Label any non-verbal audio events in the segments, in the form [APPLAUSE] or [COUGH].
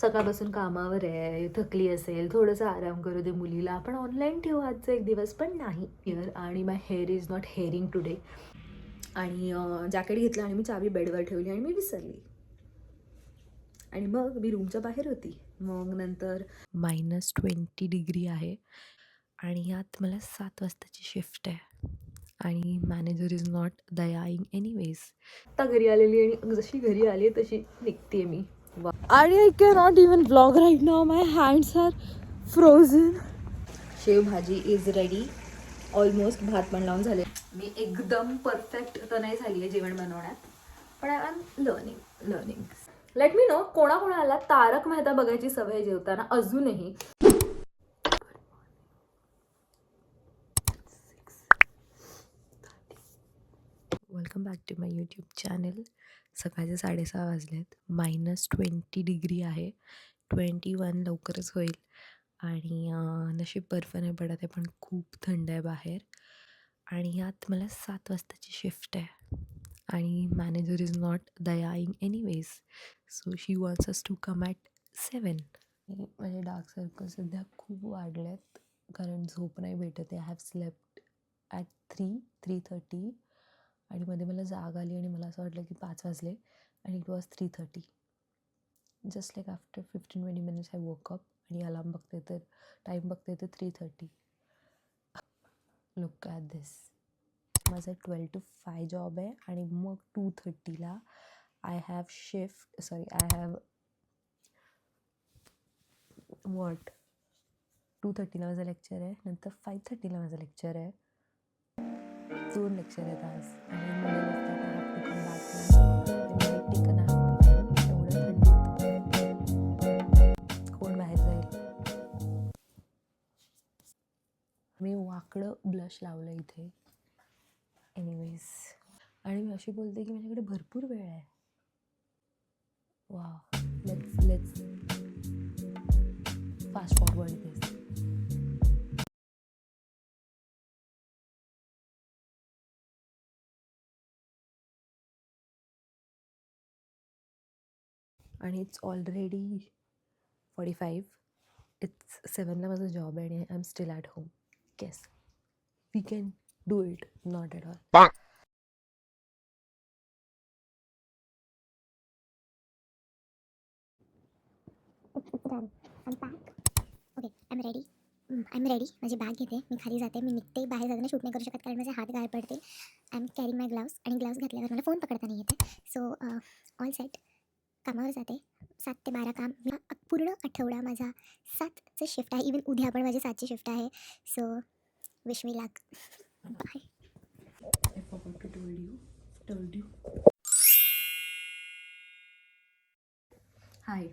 सकाळपासून कामावर आहे थकली असेल थोडंसं आराम करू दे मुलीला. आपण ऑनलाईन ठेवू आजचा एक दिवस पण नाही. इयर आणि my hair is not hearing today आणि जॅकेट घेतलं आणि मी चावी बेडवर ठेवली आणि मी विसरली. आणि मग मी रूमच्या बाहेर होती. मग नंतर मायनस ट्वेंटी डिग्री आहे. आणि यात मला सात वाजताची शिफ्ट आहे. आणि manager is not dying anyways आता घरी आलेली आणि जशी घरी आली तशी निघते मी. आणि I can not even blog right now my hands are frozen shevbhaji is ready almost भात पण लावून झाले. मी एकदम परफेक्ट तर नाही झाली आहे जेवण बनवण्यात. पण I am learning learning let me know कोणाकोणाला तारक मेहता बघायची सवय जेवताना. अजूनही. Welcome back to my YouTube channel. सकाळचे साडेसहा वाजले आहेत मायनस ट्वेंटी डिग्री आहे. ट्वेंटी वन लवकरच होईल. आणि नशीब बर्फ नाही पडत आहे पण खूप थंड आहे बाहेर. आणि यात मला सात वाजताची शिफ्ट आहे. आणि manager is not dying anyways so she wants us to come at seven माझे डार्क सर्कल सध्या खूप वाढले आहेत कारण झोप नाही भेटत आहे. I have slept at three three thirty आणि मध्ये मला जाग आली आणि मला असं वाटलं की पाच वाजले आणि it was three thirty just like after fifteen twenty minutes I woke up आणि अलार्म बघते तर टाईम बघते तर three thirty look at this माझा ट्वेल्व टू फाय जॉब आहे आणि मग two थर्टीला I have shift sorry I have what two थर्टीला माझं लेक्चर आहे नंतर फाईव्ह थर्टीला माझं लेक्चर आहे. दोन लेक्चर येतात आज आणि middle of that I have to एवढं थंडीत कोण बाहेर जाईल? मी वाकडं ब्लश लावलं इथे. एनिवेज आणि मी अशी बोलते की माझ्याकडे भरपूर वेळ आहे. वा let's let's fast forward this आणि it's already forty five it's सेवनला माझा जॉब आहे आणि I am still at home case we can do it not at all back okay I am ready I am ready माझी bag घेते. मी खाली जाते. मी निघते. बाहेर जाताना शूट नाही करू शकत कारण माझे हात गार पडतील I am carry my gloves आणि ग्लाव्स घातल्यावर मला फोन पकडता नाही येते सो ऑल सेट कामावर जाते. सात ते बारा काम. मला पूर्ण आठवडा माझा सातचं शिफ्ट आहे. इवन उद्या पण माझी सातची शिफ्ट आहे. So wish me luck bye hi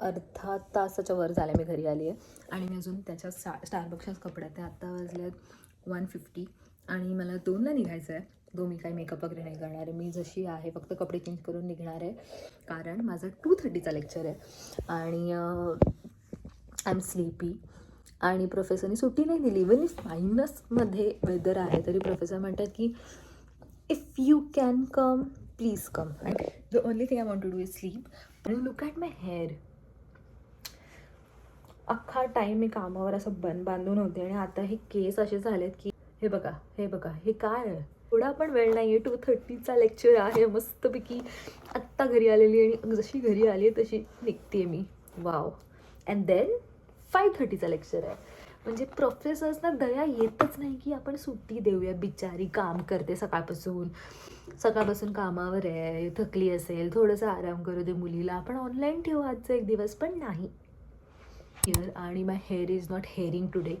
अर्धा तासाच्या वर झाल्या मी घरी आली आहे आणि मी अजून त्याच्या सा स्टारबक्सच्याच कपड्यात आहे. आत्ता वाजल्यात वन फिफ्टी आणि मला दोनला निघायचं आहे दो मी काही मेकअप वगैरे नाही करणार आहे. मी जशी आहे फक्त कपडे चेंज करून निघणार आहे. कारण माझं टू थर्टीचा लेक्चर आहे. आणि आय एम स्लीपी आणि प्रोफेसरनी सुट्टी नाही दिली. इवन इफ मायनसमध्ये वेदर आहे तरी प्रोफेसर म्हणतात की if you can come please come the only thing I want to do is sleep आणि लुक ॲट माय हेअर अख्खा टाईम मी कामावर असं बन बांधून होते. आणि आता हे केस असे झालेत की हे बघा हे बघा हे काय आहे? थोडा पण वेळ नाही आहे टू थर्टीचा लेक्चर आहे. मस्तपैकी आत्ता घरी आलेली आणि जशी घरी आली आहे तशी निघते मी. वाव अँड देन फाईव्ह थर्टीचा लेक्चर आहे. म्हणजे प्रोफेसर्सना दया येतच नाही की आपण सुट्टी देऊया. बिचारी काम करते सकाळपासून. सकाळपासून कामावर आहे. थकली असेल. थोडंसं आराम करू दे मुलीला. आपण ऑनलाईन ठेवू आजचा एक दिवस पण नाही. आणि my hair is not hairing today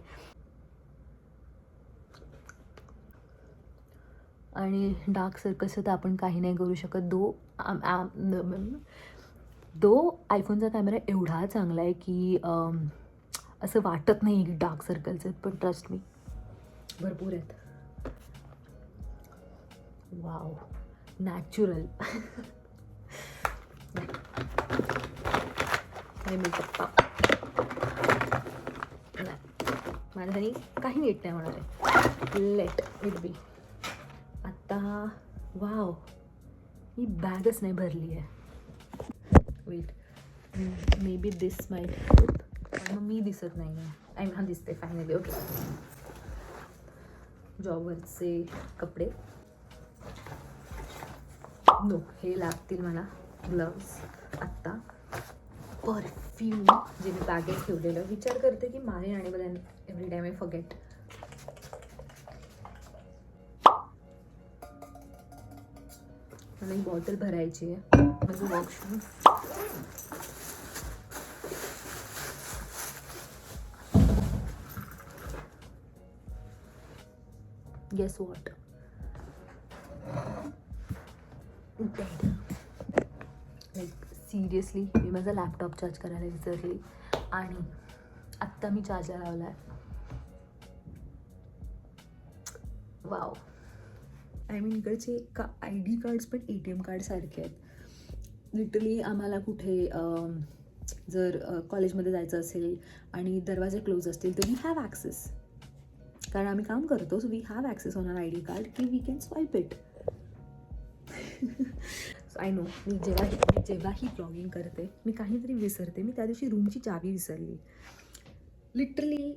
आणि डार्क सर्कल्स तर आपण काही नाही करू शकत. दो आम- आम- दो आयफोनचा कॅमेरा एवढा चांगला आहे की असं वाटत नाही की डार्क सर्कल्स आहेत पण ट्रस्ट मी भरपूर आहेत. वाव नॅचरल मी पप्पा माझ्या काही नीट नाही होणार आहे. लेट इट बी आता वाव ही बॅगच नाही भरली आहे वेट मे बी दिस माय मग मी दिसत नाही आहे आय हा दिसते फायनली ओके जॉबवरचे कपडे। नो हे लागतील मला ग्लव्स आत्ता. परफ्यूम जे मी बॅगेत ठेवलेलं. विचार करते की मारे आणि बघा एव्हरी टाईम आय फॉगेट मला एक बॉटल भरायची आहे. माझं washroom guess what like seriously मी माझा लॅपटॉप चार्ज करायला विसरली. आणि आत्ता मी चार्जर लावला आहे वाव आय मीन इकडचे का आय डी कार्ड्स पण ए टी एम कार्डसारखे आहेत. लिटरली आम्हाला कुठे जर कॉलेजमध्ये जायचं असेल आणि दरवाजे क्लोज असतील तर वी हॅव ॲक्सेस कारण आम्ही काम करतो so we have access on our ID card की we can swipe it I know मी जेव्हा मी जेव्हाही ब्लॉगिंग करते मी काहीतरी विसरते. मी त्या दिवशी रूमची चावी विसरली. लिटरली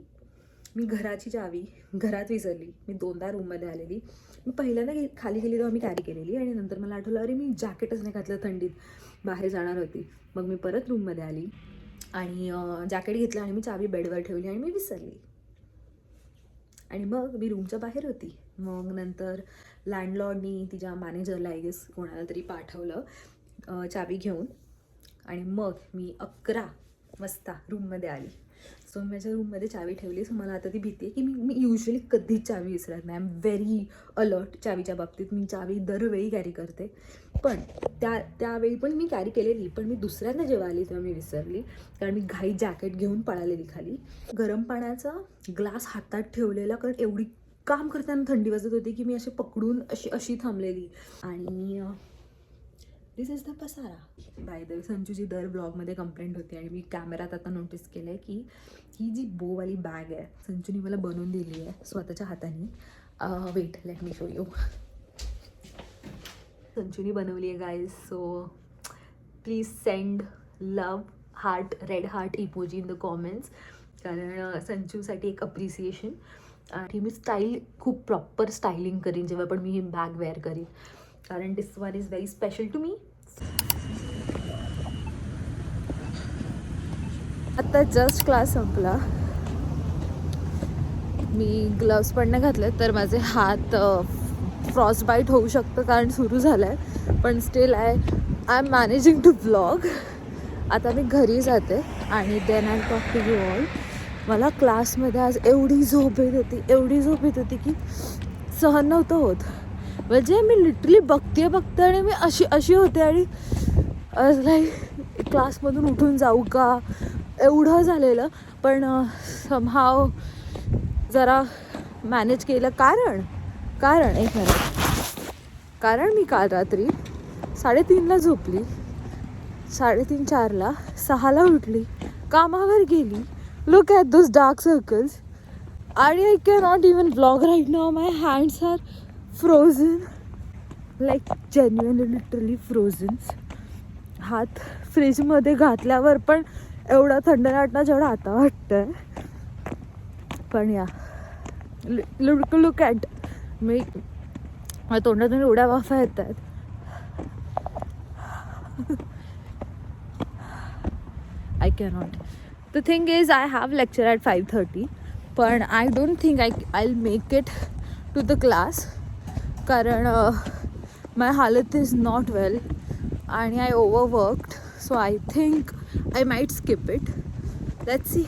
मी घराची चावी घरात विसरली. मी दोनदा रूममध्ये आलेली. मी पहिल्यांदा गे खाली गेली तेव्हा मी कॅरी केलेली आणि नंतर मला आठवलं अरे मी जॅकेटच नाही घातलं थंडीत. बाहेर जाणार होती. मग मी परत रूममध्ये आली आणि जॅकेट घेतलं आणि मी चावी बेडवर ठेवली आणि मी विसरली. आणि मग मी रूमच्या बाहेर होती. मग नंतर लँडलॉर्डनी तिच्या मॅनेजरला आय गेस कोणाला तरी पाठवलं चावी घेऊन. आणि मग मी अकरा वाजता रूममध्ये आली. सो मी माझ्या रूममध्ये चावी ठेवली. सो मला आता ती भीती आहे की मी मी युजली कधीच चावी विसरत नाही. आय एम व्हेरी अलर्ट चावीच्या बाबतीत. मी चावी दरवेळी कॅरी करते. पण त्या त्यावेळी पण मी कॅरी केलेली. पण मी दुसऱ्यांदा जेव्हा आली तेव्हा मी विसरली. कारण मी घाई जॅकेट घेऊन पळालेली खाली. गरम पाण्याचा ग्लास हातात ठेवलेला. कारण एवढी काम करताना थंडी वाजत होती की मी अशी पकडून अशी अशी थांबलेली. आणि दिस इज़ द पसारा बाय द संजूची दर ब्लॉगमध्ये कंप्लेंट होती आणि मी कॅमेरात आता नोटीस केलं आहे की ही जी बोवाली बॅग आहे संजूनी मला बनवून दिली आहे स्वतःच्या हाताने। Wait let me show you संजूनी बनवली आहे guys so please send love heart red heart emoji in the comments कारण संजूसाठी एक अप्रिसिएशन आणि मी स्टाईल खूप प्रॉपर स्टायलिंग करीन, जेव्हा पण मी ही बॅग वेअर करीन. कारण this one is very special to me आत्ता जस्ट क्लास संपला. मी ग्लव्स पण नाही घातले तर माझे हात फ्रॉस्ट बाईट होऊ शकतं कारण सुरू झालं आहे पण still I I am managing to blog आता मी घरी जाते आणि then I talk to you all मला क्लासमध्ये आज एवढी झोप येत होती एवढी झोप येत होती की सहन नव्हतं होत. म्हणजे मी लिटरली बघते बघते आणि मी अशी अशी होते आणि लाईक क्लासमधून उठून जाऊ का? एवढं झालेलं. पण समहाव जरा मॅनेज केलं. कारण कारण एक मिनिट कारण मी काल रात्री साडेतीनला झोपली. साडेतीन चारला सहाला उठली. कामावर गेली. Look at those dark circles आणि I can not even blog right now my hands are frozen like genuine literally frozens हात फ्रीजमध्ये घातल्यावर पण एवढा थंड वाटणार जेवढा आता वाटतं पण या. लुक लुक ॲट मी तोंडातून एवढ्या वाफा येत आहेत I cannot the thing is I have lecture at five thirty पण I don't think I I make it to the class कारण माय हालत इज नॉट वेल आणि I overworked so I think I might skip it let see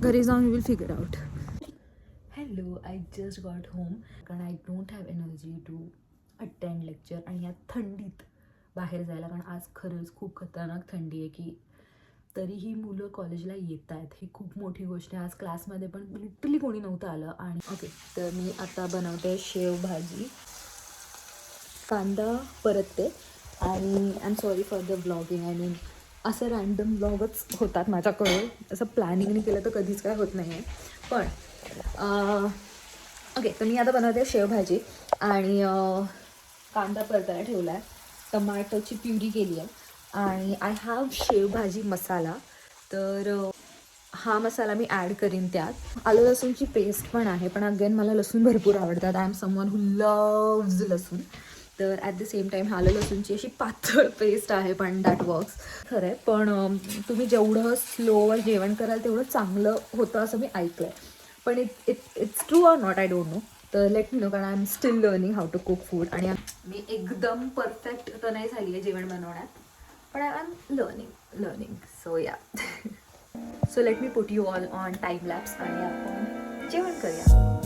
घरी जाऊन will figure out hello I just got home कारण I don't have energy to attend lecture आणि या थंडीत बाहेर जायला. कारण आज खरंच खूप खतरनाक थंडी आहे की तरीही मुलं कॉलेजला येत आहेत ही खूप मोठी गोष्ट आहे. आज क्लासमध्ये पण लिटरली कोणी नव्हतं आलं. आणि ओके तर मी आता बनवते शेव भाजी कांदा परतते. आणि I am sorry for the blogging I mean असं रॅन्डम ब्लॉगच होतात माझ्याकडून. असं प्लॅनिंगने केलं तर कधीच काय होत नाही आहे पण ओके तर मी आता बनवते शेवभाजी. आणि कांदा परतायला ठेवला आहे टमाटोची प्युरी केली आहे. आणि आय हॅव शेवभाजी मसाला. तर हा मसाला मी ॲड करीन त्यात. आलं लसूणची पेस्ट पण आहे. पण अगेन मला लसूण भरपूर आवडतात. I am someone who loves लसूण. तर ॲट द सेम टाईम आलं लसूणची अशी पातळ पेस्ट आहे पण दॅट वर्क्स खरं आहे पण तुम्ही जेवढं स्लोवर जेवण कराल तेवढं चांगलं होतं असं मी ऐकलं आहे पण it it it's true or not I don't know तर लेट मी नो कारण I am still learning how to cook food आणि मी एकदम परफेक्ट तर नाही झाली आहे जेवण बनवण्यात पण I am learning learning so yeah so let me put you all on time lapse आणि आपण जेवण करूया.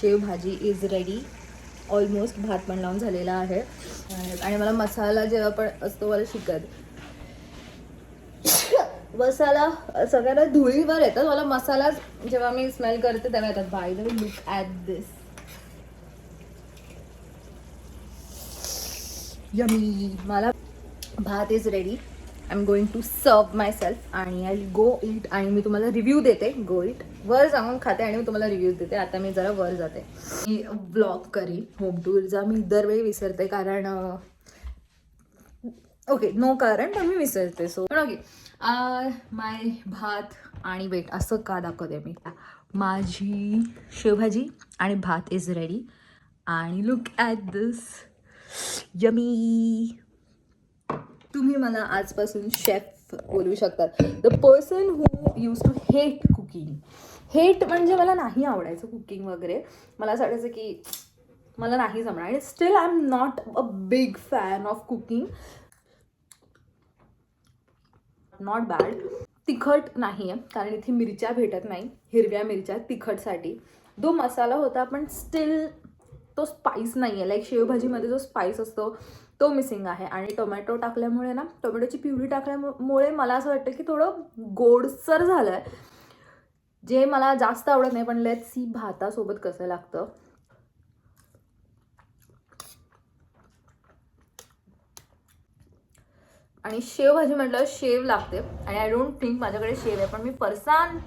शेवभाजी इज रेडी ऑलमोस्ट भात पण लावून झालेला आहे. आणि मला मसाला जेव्हा पण असतो मला शिकत. मसाला सगळ्यांना धुळीवर येतात. मला मसाला जेव्हा मी स्मेल करते तेव्हा येतात. By the look at this yummy मला भात is ready I am going to serve myself आणि आय गो इट आणि मी तुम्हाला रिव्ह्यू देते. गो इट वर जाऊन खाते आणि मी तुम्हाला रिव्ह्यू देते. आता मी जरा वर जाते. मी ब्लॉग करीन. होम टूरचा मी दरवेळी विसरते कारण ओके नो कारण पण मी विसरते. सो पण ओके माय uh, भात आणि वेट असं का दाखवते मी? माझी शेवभाजी आणि भात इज रेडी आणि लुक ॲट दिस यमी तुम्ही मला आजपासून शेफ बोलू शकतात the person who use to hate cooking hate म्हणजे मला नाही आवडायचं कुकिंग वगैरे. मला असं वाटायचं की मला नाही जमणार. आणि still I am not a big fan of cooking not bad तिखट नाही आहे कारण इथे मिरच्या भेटत नाही. हिरव्या मिरच्या तिखटसाठी. जो मसाला होता पण स्टील तो स्पाइस नाही आहे लाईक शेवभाजीमध्ये जो स्पाइस असतो तो मिसिंग आहे. आणि टोमॅटो टाकल्यामुळे ना टोमॅटोची प्युरी टाकल्यामुळे मला असं वाटतं की थोडं गोडसर झालं आहे जे मला जास्त आवडत नाही पण लेट सी भातासोबत कसं लागतं. आणि शेवभाजी म्हटलं शेव लागते. आणि आय डोंट थिंक माझ्याकडे शेव आहे पण मी person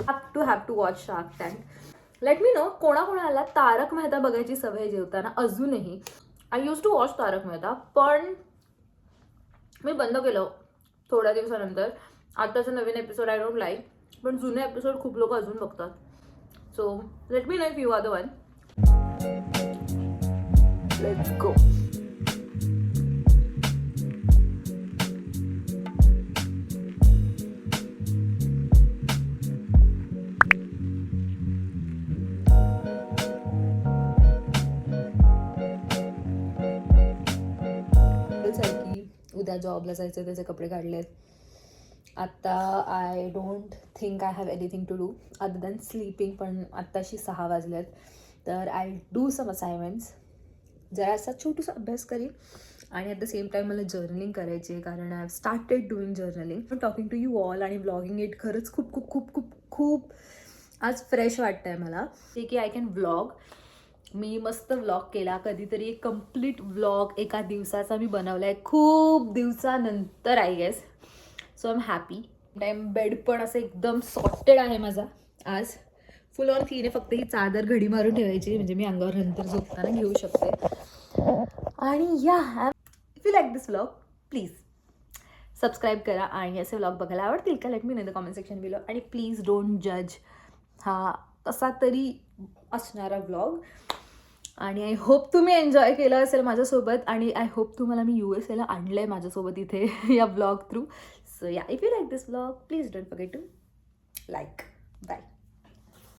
have to have to watch shark tank let me know कोणाकोणाला तारक मेहता बघायची सवय जेवताना. अजूनही. I use to watch Taarak Mehta पण मी बंद केलं थोड्या दिवसानंतर. आत्ताचा नवीन एपिसोड आय डोंट लाईक पण जुने एपिसोड खूप लोक अजून बघतात. So let me know you are the one let's go की जॉबला जायचं त्याचे कपडे काढलेत. आत्ता I don't think I have anything to do other than sleeping पण आत्ताशी सहा वाजलेत. तर आय डू सम असाइनमेंट्स जरा असा छोटूसा अभ्यास करीन. आणि ॲट द सेम टाईम मला जर्नलिंग करायची आहे कारण I have started doing journaling talking to you all आणि ब्लॉगिंग इट खरंच खूप खूप खूप खूप खूप आज फ्रेश वाटतं आहे मला. जे की आय कॅन व्लॉग मी मस्त व्लॉग केला. कधीतरी एक कंप्लीट व्लॉग एका दिवसाचा मी बनवला आहे खूप दिवसानंतर I guess so I am happy time bed पण असं एकदम सॉफ्टेड आहे माझा. आज फुल ऑन क्लीन फक्त ही चादर घडी मारून ठेवायची म्हणजे मी अंगावर नंतर झोपताना घेऊ शकते. आणि yeah if you like this vlog please subscribe करा आणि असे व्लॉग बघायला आवडतील का? लेट मी नाही द कॉमेंट सेक्शन बिलो आणि प्लीज डोंट जज हा कसा तरी असणारा व्लॉग आणि आय होप तुम्ही एन्जॉय केलं असेल माझ्यासोबत आणि आय होप तुम्हाला मी यू एस एला आणलं आहे माझ्यासोबत इथे [LAUGHS] या blog through so yeah if you like this blog please don't forget to like bye